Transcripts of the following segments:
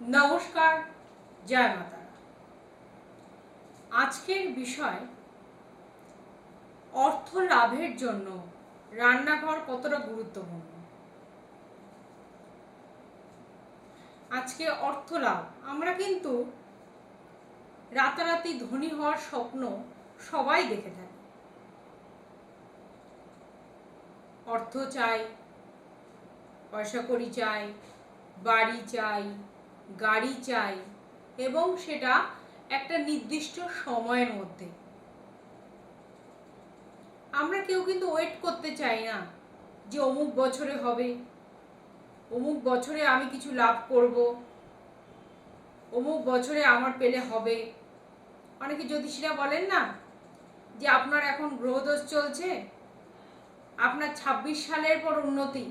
নমস্কার, জয় মাতা। আজকের বিষয়, অর্থ লাভের জন্য রান্নাঘর কতটা গুরুত্বপূর্ণ? আজকে অর্থ লাভ। আমরা কিন্তু রাতারাতি ধনী হওয়ার স্বপ্ন সবাই দেখে থাকি। অর্থ চাই, পয়সা করি চাই, বাড়ি চাই গাড়ি চাই এবং সেটা একটা নির্দিষ্ট সময়ের মধ্যে। আমরা কেউ কিন্তু ওয়েট করতে চাই না যে অমুক বছরে হবে, অমুক বছরে আমি কিছু লাভ করব, অমুক বছরে আমার পেলে হবে। অনেকে জ্যোতিষীরা বলেন না যে আপনার এখন গ্রহদোষ চলছে, আপনার ২৬ সালের পর উন্নতি,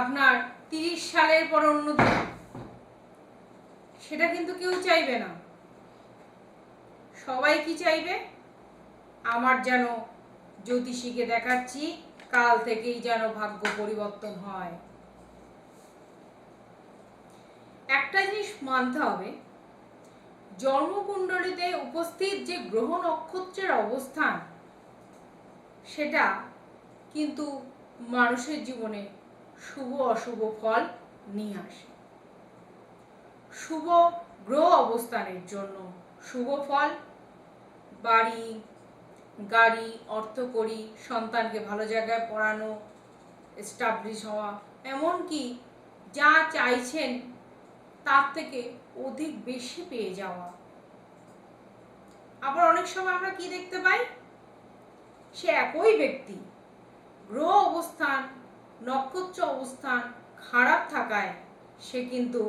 আপনার তিরিশ সালের পর উন্নতি সেটা কিন্তু কেউ চাইবে না। সবাই কি চাইবে? আমার যেন জ্যোতিষীকে দেখাচ্ছি, কাল থেকেই যেন ভাগ্য পরিবর্তন হয়। একটা জিনিস মানতে হবে, জন্মকুণ্ডলীতে উপস্থিত যে গ্রহ নক্ষত্রের অবস্থান, সেটা কিন্তু মানুষের জীবনে শুভ অশুভ ফল নিয়ে আসে। শুভ গ্রহ অবস্থানের জন্য শুভ ফল, বাড়ি, গাড়ি, অর্থকরী, সন্তানকে ভালো জায়গায় পড়ানো এস্টাবলিশ হওয়া, এমনকি যা চাইছেন তার থেকে অধিক বেশি পেয়ে যাওয়া। আবার অনেক সময় আমরা কি দেখতে পাই? সে একই ব্যক্তি। গ্রহ অবস্থান নক্ষত্র অবস্থান খারাপ থাকায় সে কিন্তু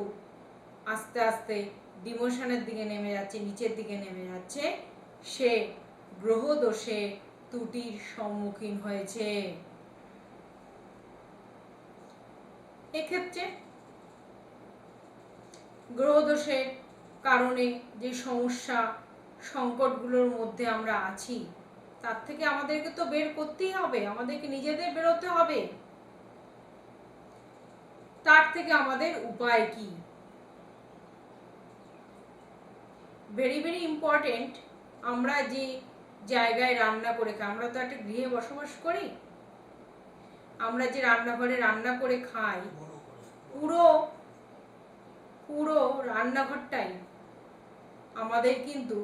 আস্তে আস্তে ডিমোশনের দিকে নেমে যাচ্ছে, নিচের দিকে নেমে যাচ্ছে। সে গ্রহ দোষে ত্রুটির সম্মুখীন হয়েছে। এক্ষেত্রে গ্রহদোষের কারণে যে সমস্যা, সংকটগুলোর মধ্যে আমরা আছি, তার থেকে আমাদেরকে তো বের করতেই হবে, আমাদেরকে নিজেদের বেরোতে হবে। তার থেকে আমাদের উপায় কি? ভেরি ভেরি ইম্পর্টেন্ট আমরা যে জায়গায় রান্না করে খাই, আমরা তো একটা গৃহে বসবাস করি। আমরা যে রান্নাঘরে রান্না করে খাই, পুরো পুরো রান্নাঘরটাই আমাদের কিন্তু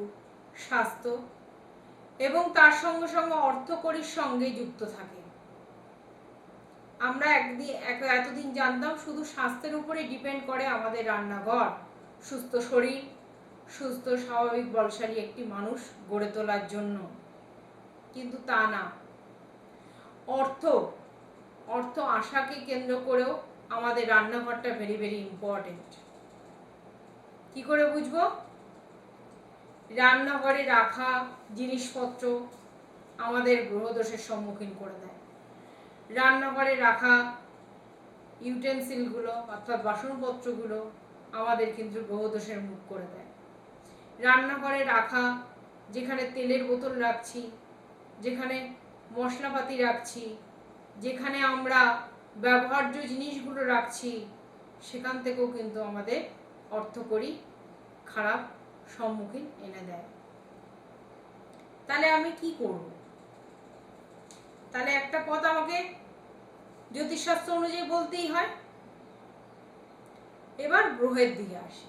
স্বাস্থ্য এবং তার সঙ্গে সঙ্গে অর্থকরীর সঙ্গে যুক্ত থাকে। আমরা একদিন এক- এতদিন জানতাম শুধু স্বাস্থ্যের উপরে ডিপেন্ড করে আমাদের রান্নাঘর। সুস্থ শরীর, সুস্থ স্বাভাবিক বলশালী একটি মানুষ গড়ে তোলার জন্য। কিন্তু তা না। অর্থ অর্থ আশাকে কেন্দ্র করেও আমাদের রান্নাঘরটা ভেরি ভেরি ইম্পর্টেন্ট কি করে বুঝব? রান্নাঘরে রাখা জিনিসপত্র আমাদের গ্রহদোষের সম্মুখীন করে দেয়। রান্নাঘরে রাখা ইউটেন্সিলগুলো অর্থাৎ বাসনপত্রগুলো আমাদের কিন্তু গ্রহদোষের মুখ করে দেয়। রান্নাঘরে রাখা, যেখানে তেলের বোতল রাখছি, যেখানে মশলাপাতি রাখছি, যেখানে আমরা ব্যবহার্য জিনিসগুলো রাখছি, সেখান থেকেও কিন্তু আমাদের অর্থকরী খারাপ সম্মুখীন এনে দেয়। তাহলে আমি কি করব? তাহলে একটা পথ আমাকে জ্যোতিষশাস্ত্র অনুযায়ী বলতেই হয়। এবার গ্রহের দিকে আসি।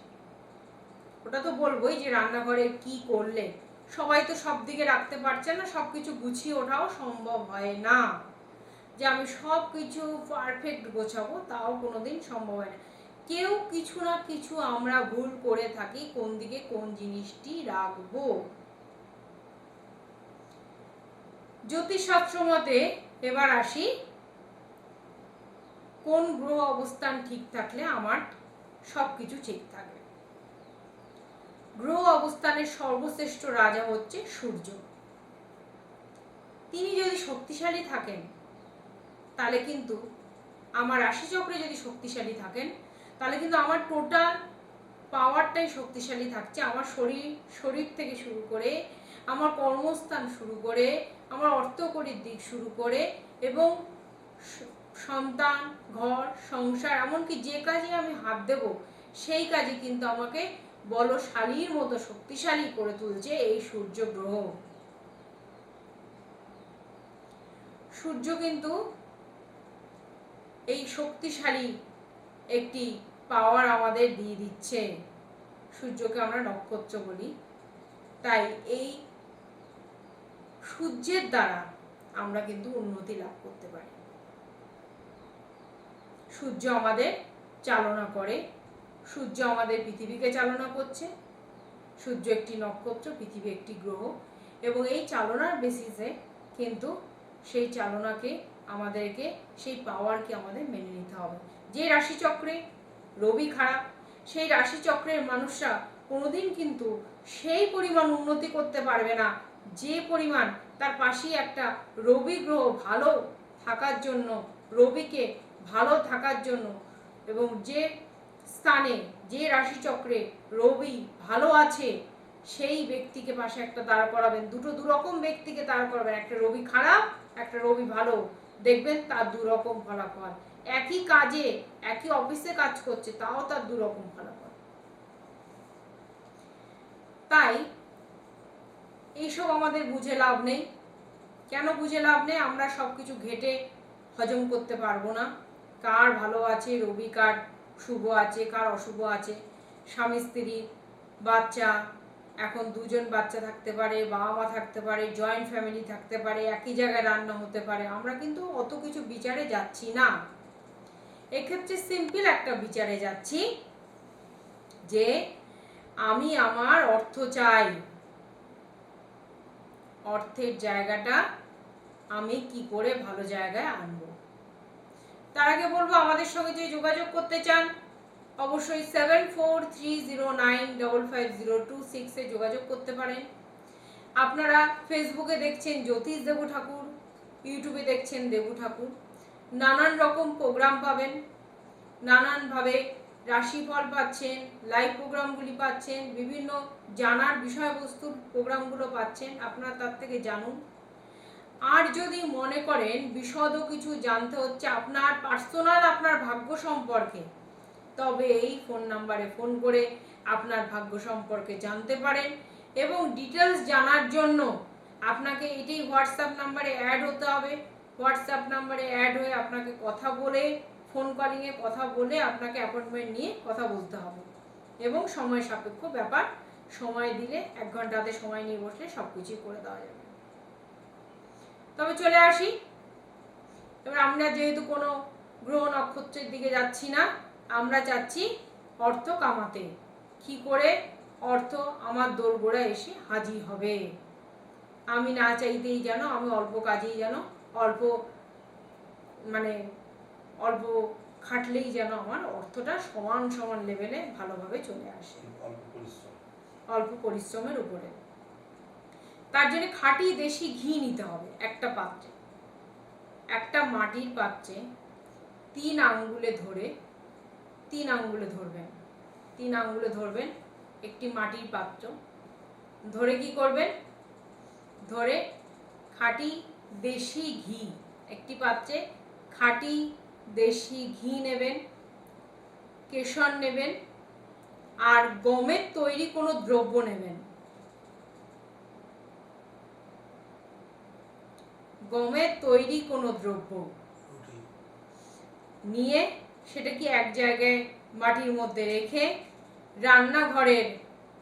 ওটা তো বলবোই যে রান্নাঘরে কি করলে? সবাই তো সব দিকে রাখতে পারছে না সব কিছু গুছিয়ে ওঠাও সম্ভব হয় না। যে আমি সব কিছু পারফেক্ট গোছাবো, তাও কোনোদিন সম্ভব হয় না। কেউ কিছু না কিছু আমরা ভুল করে থাকি, কোন দিকে কোন জিনিসটি রাখব। জ্যোতিষশাস্ত্র মতে এবার আসি কোন গ্রহ অবস্থান ঠিক থাকলে আমার সব কিছু ঠিক থাকবে গ্রহ অবস্থানের সর্বশ্রেষ্ঠ রাজা হচ্ছে সূর্য। তিনি যদি শক্তিশালী থাকেন, তাহলে কিন্তু আমার রাশিচক্রে যদি শক্তিশালী থাকেন, তাহলে কিন্তু আমার টোটাল পাওয়ারটাই শক্তিশালী থাকছে। আমার শরীর শরীর থেকে শুরু করে, আমার কর্মস্থান শুরু করে, আমার অর্থকরীর দিক শুরু করে এবং সন্তান, ঘর, সংসার, এমনকি যে কাজে আমি হাত দেব, সেই কাজে কিন্তু আমাকে বলশালীর মতো শক্তিশালী করে তুলছে এই সূর্য গ্রহ। সূর্য কিন্তু এই শক্তিশালী একটি পাওয়ার আমাদের দিয়ে দিচ্ছে। সূর্যকে আমরা নক্ষত্র বলি। তাই এই সূর্যের দ্বারা আমরা কিন্তু উন্নতি লাভ করতে পারি। সূর্য আমাদের চালনা করে। সূর্য আমাদের পৃথিবীকে চালনা করছে। সূর্য একটি নক্ষত্র, পৃথিবী একটি গ্রহ। এবং এই চালনার বেসিসে কিন্তু সেই চালনাকে আমাদেরকে, সেই পাওয়ারকে আমাদের মেনে নিতে হবে। যে রাশিচক্রে রবি খারাপ, সেই রাশিচক্রের মানুষরা কোনোদিন কিন্তু সেই পরিমাণ উন্নতি করতে পারবে না। যে পরিমাণ তার পাশেই একটা রবি গ্রহ ভালো থাকার জন্য, রবিকে ভালো থাকার জন্য এবং যে স্থানে, যে রাশিচক্রে রবি ভালো আছে, সেই ব্যক্তিকে পাশে একটা দাঁড় করাবেন। দুটো দুরকম ব্যক্তিকে দাঁড় করাবেন। একটা রবি খারাপ, একটা রবি ভালো। দেখবেন তার দুরকম ফলাফল। একই কাজে, একই অফিসে কাজ করছে, তাও তার দুরকম ফলাফল। তাই এইসব আমাদের বুঝে লাভ নেই। কেন বুঝে লাভ নেই? আমরা সব কিছু ঘেটে হজম করতে পারব না। কার ভালো আছে? রবি কার শুভ আছে? কার অশুভ আছে? স্বামী, স্ত্রী, বাচ্চা, এখন দুজন বাচ্চা থাকতে পারে, বাবা মা থাকতে পারে জয়েন্ট ফ্যামিলি থাকতে পারে, একই জায়গায় রান্না হতে পারে। আমরা কিন্তু অত কিছু বিচারে যাচ্ছি না। এক্ষেত্রে সিম্পল একটা বিচারে যাচ্ছি যে আমি আমার অর্থ চাই। অর্থের জায়গাটা আমি কি করে ভালো জায়গায় আনব? তার আগে বলব, আমাদের সঙ্গে যে যোগাযোগ করতে চান, অবশ্যই seven four three zero nine double five zero two সিক্সে যোগাযোগ করতে পারেন। আপনারা ফেসবুকে দেখছেন জ্যোতিষ দেবু ঠাকুর ইউটিউবে দেখছেন দেবু ঠাকুর। নানান রকম প্রোগ্রাম পাবেন। নানানভাবে রাশিফল পাচ্ছেন লাইভ প্রোগ্রামগুলি পাচ্ছেন, বিভিন্ন জানার বিষয়বস্তুর প্রোগ্রামগুলো পাচ্ছেন, আপনারা তার থেকে জানুন। আর যদি মনে করেন বিশদও কিছু জানতে হচ্ছে আপনার পার্সোনাল আপনার ভাগ্য সম্পর্কে, তবে এই ফোন নাম্বারে ফোন করে আপনার ভাগ্য সম্পর্কে জানতে পারেন এবং ডিটেলস জানার জন্য আপনাকে এটাই হোয়াটসঅ্যাপ নাম্বারে অ্যাড হতে হবে। হোয়াটসঅ্যাপ নাম্বারে অ্যাড হয়ে আপনাকে কথা বলে ফোন কলিংয়ে কথা বলে আপনাকে অ্যাপয়েন্টমেন্ট নিয়ে কথা বলতে হবে। এবং সময় সাপেক্ষ ব্যাপার, সময় দিলে এক ঘন্টাতে সময় নিয়ে বসলে সব কিছুই করে দেওয়া যাবে। তবে চলে আসি। এবার আমরা যেহেতু কোনো গ্রহ নক্ষত্রের দিকে যাচ্ছি না, আমরা চাচ্ছি অর্থ কামাতে। কি করে অর্থ আমার দোরগোড়া এসে হাজির হবে? আমি না চাইতেই যেন, আমি অল্প কাজেই যেন অল্প মানে অল্প খাটলেই যেন আমার অর্থটা সমান সমান লেভেলে ভালোভাবে চলে আসে। অল্প পরিশ্রমের উপরে। তার জন্য খাঁটি দেশি ঘি নিতে হবে একটা পাত্রে। একটা মাটির পাত্রে তিন আঙ্গুলে ধরে তিন আঙ্গুলে ধরবেন। তিন আঙ্গুলে ধরবেন একটি মাটির পাত্র। ধরে কি করবেন? ধরে খাঁটি দেশি ঘি একটি পাত্রে খাঁটি দেশি ঘি নেবেন কেশর নেবেন আর গমের তৈরি কোনো দ্রব্য নেবেন। গমের তৈরি কোনো দ্রব্য। নিয়ে সেটা কি এক জায়গায় মাটির মধ্যে রেখে রান্নাঘরের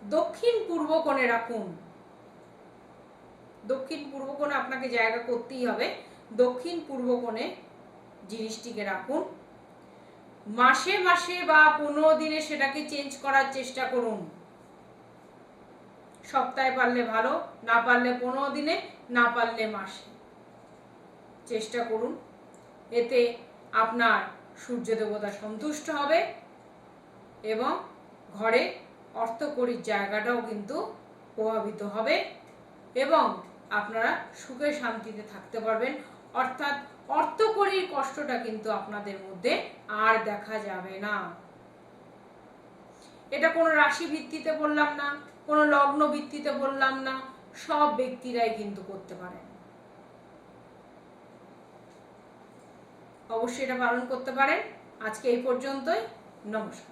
দক্ষিণ পূর্ব কোণে রাখুন। দক্ষিণ পূর্ব কোণে আপনাকে জায়গা করতেই হবে। দক্ষিণ পূর্ব কোণে জিনিসটিকে রাখুন। মাসে মাসে বা পনেরো দিনে সেটাকে চেঞ্জ করার চেষ্টা করুন। সপ্তাহে পারলে ভালো, না পারলে পনেরো দিনে, না পারলে মাসে। চেষ্টা করুন। এতে আপনার সূর্য দেবতা সন্তুষ্ট হবে এবং ঘরে অর্থকরীর জায়গাটাও কিন্তু প্রভাবিত হবে এবং আপনারা সুখে শান্তিতে থাকতে পারবেন। অর্থাৎ অর্থকরীর কষ্টটা কিন্তু আপনাদের মধ্যে আর দেখা যাবে না। এটা কোনো রাশি ভিত্তিতে বললাম না, কোনো লগ্ন ভিত্তিতে বললাম না, সব ব্যক্তিরাই কিন্তু করতে পারেন অবশ্যই এটা পালন করতে পারেন। আজকে এই পর্যন্তই, নমস্কার।